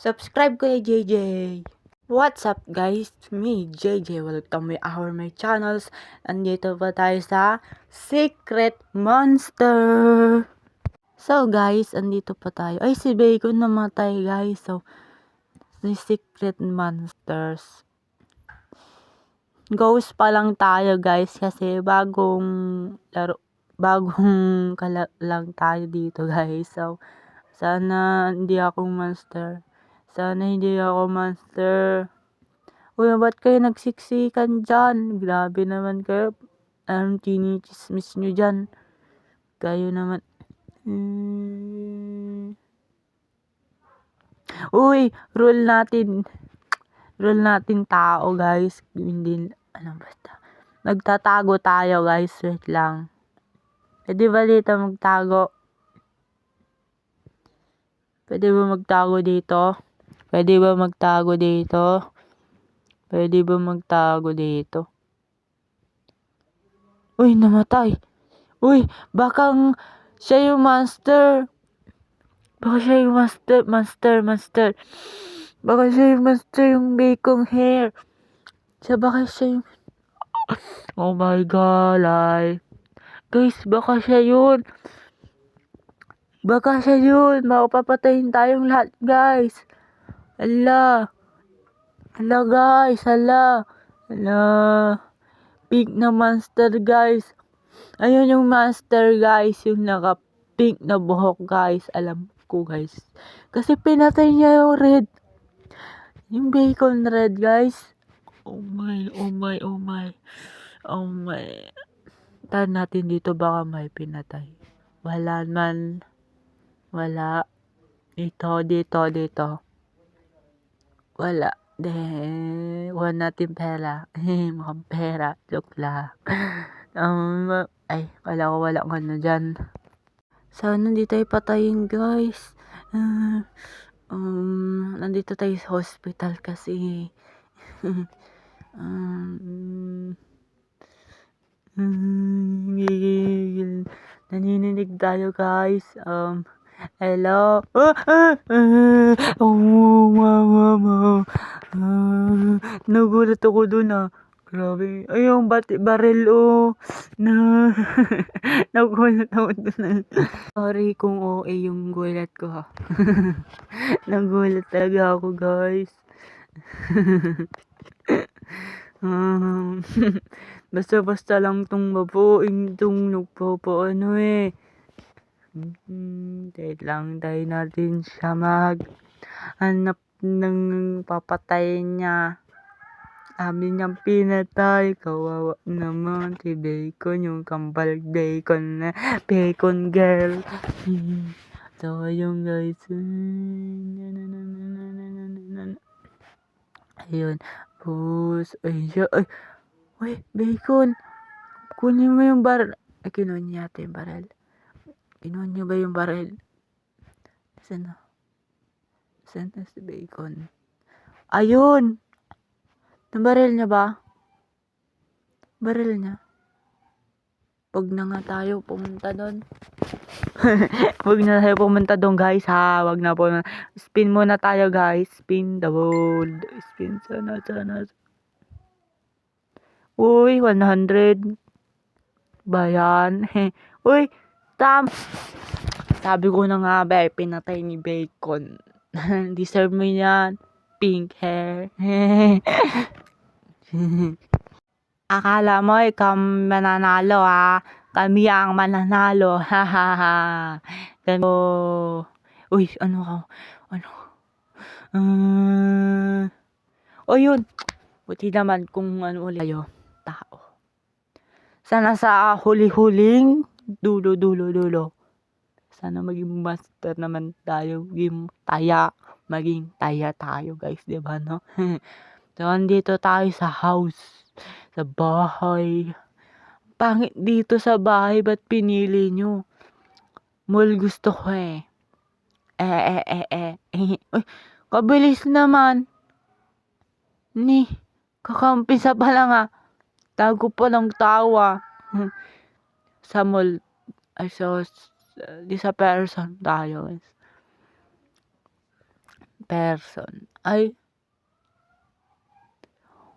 Subscribe kay JJ. What's up guys? Me, JJ. Welcome to our my channels. Andito pa tayo sa Secret Monster. So guys, andito pa tayo. Ay, si Bacon namatay guys. So, the Secret Monsters. Ghost pa lang tayo guys kasi bagong laro bagong kala lang tayo dito guys. So, sana hindi ako monster. Sana hindi ako monster. Uy, ba't kayo nagsiksikan dyan? Grabe naman kayo. Anong chinichismis nyo dyan? Kayo naman. Hmm. Uy, rule natin. Rule natin tao, guys. Hindi, ano basta. Nagtatago tayo, guys. Wait lang. Pwede ba dito magtago? Pwede ba magtago dito? Pwede ba magtago dito? Pwede ba magtago dito? Uy, namatay. Uy, bakang siya yung monster. Baka siya yung master, master, master. Baka siya yung master yung bacon hair. Siya baka siya yung... Oh my god, ay. Guys, baka siya yun. Baka siya yun. Mapapatayin tayong lahat, guys. Ala. Ala, guys. Ala. Ala. Pink na monster, guys. Ayun yung monster, guys. Yung naka-pink na buhok, guys. Alam ko, guys. Kasi pinatay niya yung red. Yung bacon red, guys. Oh my, oh my, oh my. Oh my. Tahan natin dito baka may pinatay. Wala man. Wala. Dito, dito, dito. Wala. De, wala natin pera. Mukhang pera. Joke lang. um, ay, wala ko wala ko ano dyan. Sana hindi tayo patayin, guys. Ah, um, nandito tayo sa hospital kasi. um, mm, Nanininig tayo, guys. Um, hello? Ah, ah, ah, oh, nagulat ako dun, ah. Grabe. Ay, yung bati, baril, oh. Na, nagulat ako dun. Sorry kung OA yung gulat ko, ha. nagulat talaga ako, guys. Um, Basta-basta lang tong babuing tong nagpopo ano eh. Hmm, wait lang, tayo natin siya mag hanap ng papatay niya. Amin niyang pinatay, kawawa naman si Bacon, yung kambal Bacon na Bacon girl. So, ayun guys. Ayun. Pus. Ayun siya. Ay. Uy, bacon. Kunin mo yung bar... Ay, kinuha niya yung baril. Kinuha niyo ba yung baril? Saan na? Saan na si bacon? Ayun! Nabaril niya ba? Baril niya. Huwag na nga tayo pumunta doon. Huwag na tayo pumunta doon guys ha. Huwag na po. Spin muna tayo guys. Spin the ball. Spin sana sana. Uy, 100. Ba yan? Uy, tam. Sabi ko na nga ba, pinatay ni Bacon. Deserve mo yan. Pink hair. Akala mo ikaw mananalo ha. Kami ang mananalo. Ha ha ha. Uy, ano ka? Ano? Uh, o yun. Buti naman kung ano ulit tayo. Tao. Sana sa huli-huling dulo, dulo, dulo. Sana maging master naman tayo. Maging taya. Maging taya tayo guys. Diba no? so, andito tayo sa house. Sa bahay. Pangit dito sa bahay. Ba't pinili nyo? Mall gusto ko eh. Eh, eh, eh, eh. Uy, kabilis naman. Ni, kakampisa pa lang ah. Tago pa ng tawa. sa mall. Ay, so, di sa person tayo guys. person. Ay,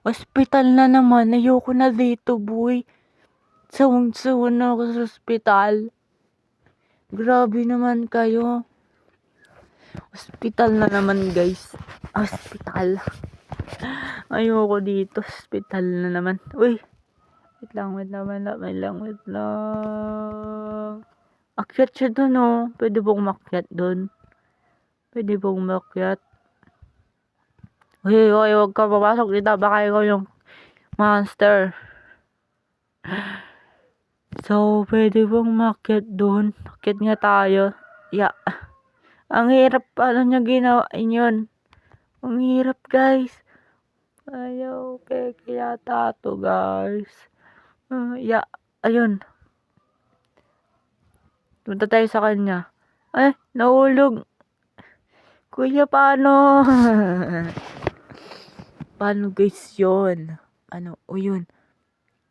hospital na naman. Ayoko na dito, boy. Sawang-sawa na ako sa hospital. Grabe naman kayo. Hospital na naman, guys. Hospital. Ayoko dito. Hospital na naman. Uy. Wait lang, wait lang, wait lang, wait lang, wait lang. Akyat siya dun, oh. Pwede pong makyat dun. Pwede pong makyat. Uy, uy, huwag ka papasok dito. Baka ikaw yung monster. So, pwede pong makyat dun. Makyat nga tayo. Yeah. Ang hirap. Paano niya ginawa yun? Ang hirap, guys. Ayaw, peke yata to, guys. Uh, yeah. Ayun. Punta tayo sa kanya. Ay, nahulog. Kuya, paano? paano guys yun? Ano? O yun.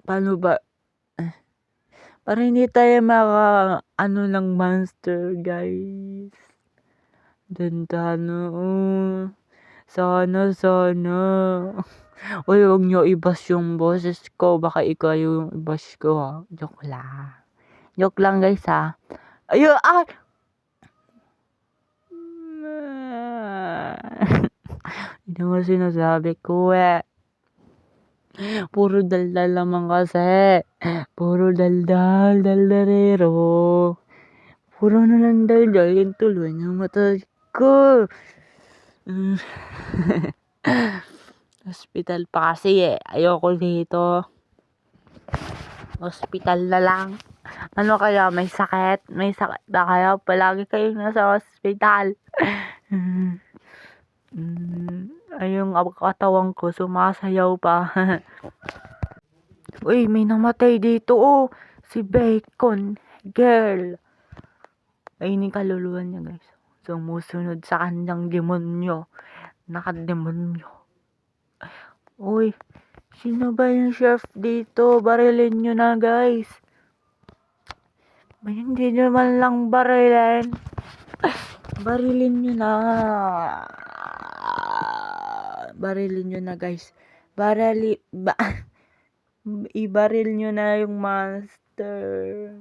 Paano ba? Para hindi tayo maka, ano ng monster, guys. Dandan, oh. Sana, sana. Uy, huwag nyo ibas yung boses ko. Baka ikaw yung ibas ko, ha. Joke lang. Joke lang, guys, ha. Ayun, ah! Hindi mo sinasabi ko, eh. Puro daldal naman kasi. Puro daldal, daldalero. Puro na lang daldal. Yung tuloy ng mata ko. Mm. Hospital pa kasi eh. Ayoko dito. Hospital na lang. Ano kaya? May sakit? May sakit na kaya? Palagi kayong nasa hospital. Mm. Ay, yung katawan ko sumasayaw pa. Uy, may namatay dito oh. Si Bacon. Girl. Ay, ni kaluluwa niya guys. Sumusunod sa kanyang demonyo. Nakademonyo. Uy, sino ba yung chef dito? Barilin nyo na guys. Ba, hindi nyo man lang barilin. Barilin nyo na. Barilin nyo na guys. Barili, ba, ibaril nyo na yung monster.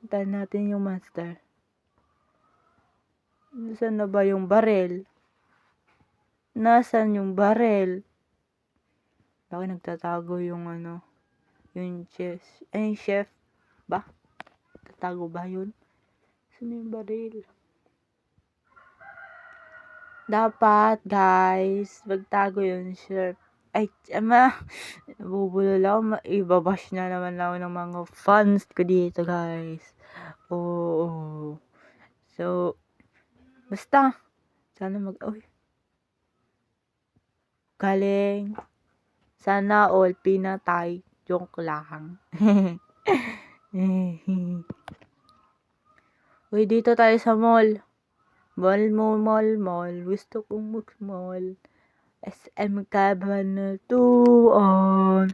Puntahan natin yung monster. Nasaan na ba yung baril? Nasaan yung baril? Bakit nagtatago yung ano? Yung chef. Ay, chef. Ba? Tatago ba yun? Saan yung baril? Dapat, guys, magtago yung chef. Ay, ama, nabubulol ako. Ibabash na naman ako ng mga fans ko dito, guys. Oo. So, basta, sana mag, uy. Galing. Sana all pinatay. Joke lang. uy, dito tayo sa mall. Mall, mall, mall, mall. Gusto kong mag-mall. SM Cabanatuan.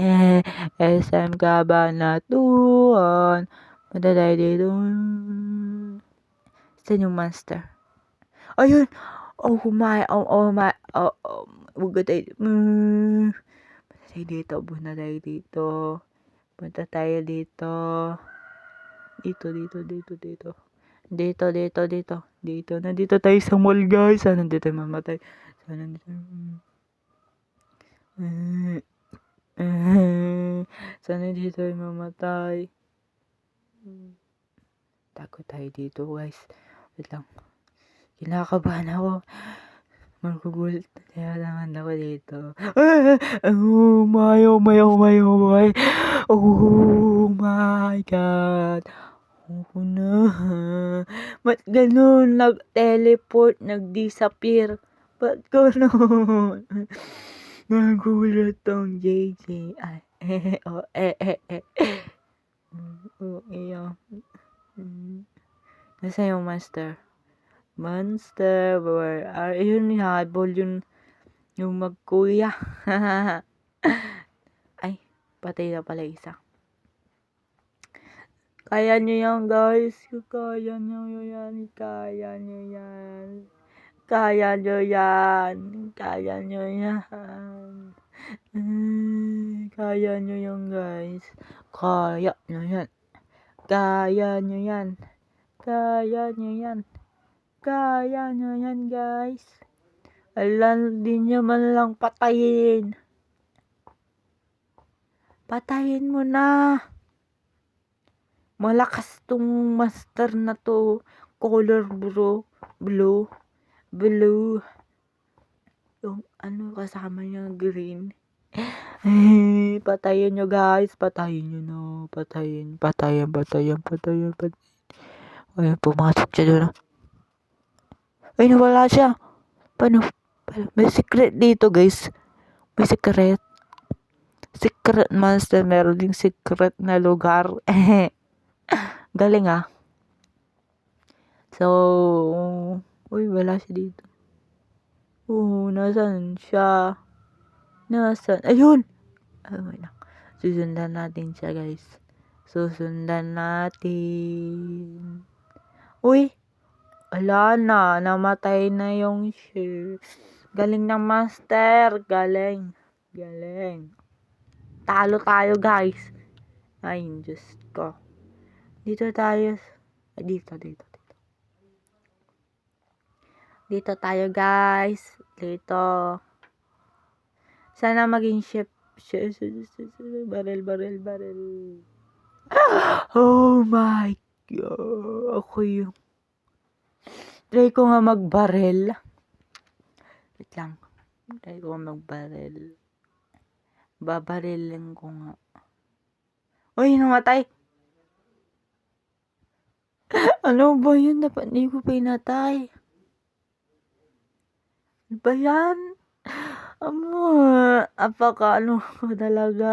Eh, SM Cabanatuan. Punta tayo dito. Saan yung monster? Ayun! Oh my, oh, oh my, oh, oh. Huwag tayo, mm. Punta tayo dito, punta tayo dito. Punta tayo dito. Dito, dito, dito, dito. Dito, dito, dito. Dito, nandito tayo sa mall, guys. Sana nandito tayo mamatay. Sana nandito. Mm. Mm. Sana dito tayo mamatay. Tago tayo dito, guys. Wait lang. Kinakabahan ako. Magugulat na kaya naman ako dito. Ah! Oh my, oh my, oh my, oh my. Oh my God. Oo na. Ba't ganun? Nag-teleport, nag-disappear. Ba't ganun? Nagulat ang JJ. Ay, eh, oh, eh, eh, eh. Mm, Oh, iyo. Mm. Nasa yung monster? Monster, where are yun? Habol yun. Yung magkuya. Ay, patay na pala isa. Kaya nyo yan, guys. Kaya nyo yan. Kaya nyo yan. Kaya nyo yan. Kaya nyo yan. Kaya nyo yan, guys. Kaya nyo yan. Kaya nyo yan. Kaya nyo yan. Kaya nyo yan, guys. Alam, di nyo man lang patayin. Patayin mo na. Malakas tong master na to. Color bro. Blue. Blue. Yung ano kasama niya green. Eh, patayin nyo guys. Patayin nyo no. Patayin. Patayin. Patayin. Patayin. Patayin. Ay, pumasok siya doon. Ay, nawala siya. Paano? May secret dito guys. May secret. Secret monster. Meron ding secret na lugar. Galing ah. So, uy, wala siya dito. Oo, nasan siya? Nasan? Ayun! Ay, wait lang. Susundan natin siya, guys. Susundan natin. Uy! Wala na. Namatay na yung share. Galing ng master. Galing. Galing. Talo tayo, guys. Ay, Diyos ko. Dito tayo. Ay, dito, dito, dito. Dito tayo, guys. Dito. Sana maging ship. Baril, baril, baril. Oh my Yung... Try ko nga magbaril. Wait lang. Try ko nga magbaril. Babarilin ko nga. Uy, namatay. ano ba yun? Dapat hindi ko pinatay. Ano ba yan? Ano? Apaka ano ko talaga.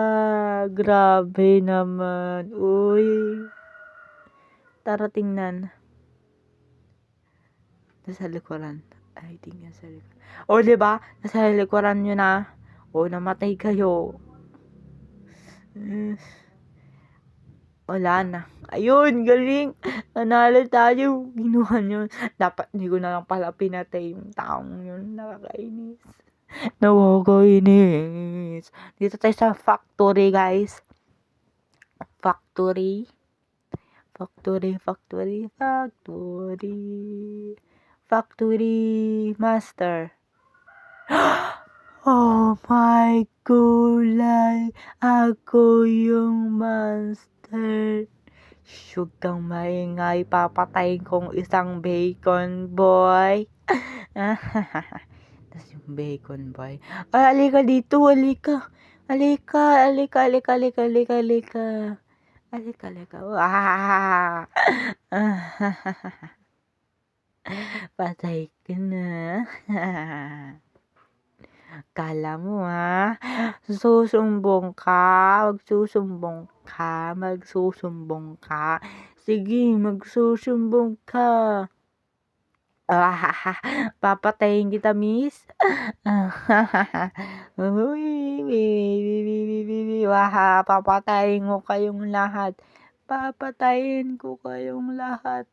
Grabe naman. Uy. Tara tingnan. Nasa likuran. Ay, tingnan sa likuran. O, ba? Nasa likuran nyo na. O, namatay kayo. Mm. Wala na. Ayun, galing. Nanalo tayo. Ginuha nyo. Dapat hindi ko na lang pala pinatay yung taong yun. Nakakainis. Nakakainis. Dito tayo sa factory, guys. Factory. Factory, factory, factory. Factory master. Oh my gulay. Ako yung monster. Huwag kang maingay. Papatayin kong isang bacon boy. Tapos yung bacon boy. Ay, alika dito. Alika. Alika, alika, alika, alika, alika, alika. Alika, alika. Wah! Patay ka na. Kala mo ha, susumbong ka, magsusumbong ka, magsusumbong ka. Sige, magsusumbong ka. Ah, papatayin kita, miss. Waha, papatayin ko kayong lahat. Papatayin ko kayong lahat.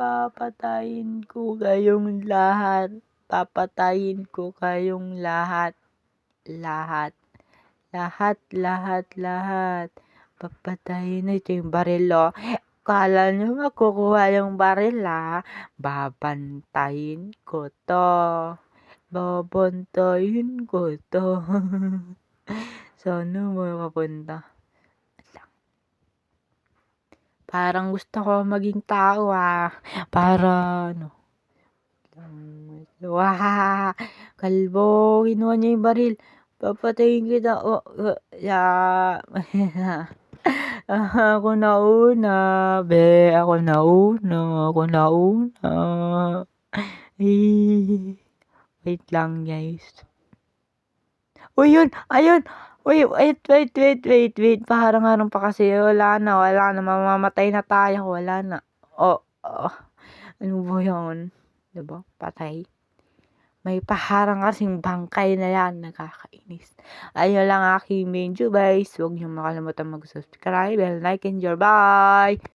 Papatayin ko kayong lahat. Papatayin ko kayong lahat. Lahat. Lahat, lahat, lahat. Papatayin na ito yung baril, oh. Kala nyo makukuha yung baril, ah. Babantayin ko to. Babantayin ko to. Sana makapunta. Parang gusto ko maging tao, ah. Para, ano. Wah! Kalbo, kinuha niya yung baril. Papatayin kita. Oh, uh, ya. ako na una. Be, ako na una. Ako na una. Eh, Wait lang, guys. Uy, yun! Ayun! Uy, wait, wait, wait, wait, wait. Paharang-harang pa kasi. Wala na, wala na. Mamamatay na tayo. Wala na. Oh, oh. Ano ba yun? Diba? Patay. May paharang kasing bangkay na yan. Nakakainis. Ayun lang aking video guys. Huwag niyo makalimutan mag-subscribe and like and share. Bye!